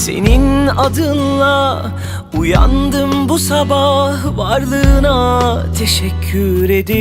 Senin adınla uyandım bu sabah Varlığına. Teşekkür ederim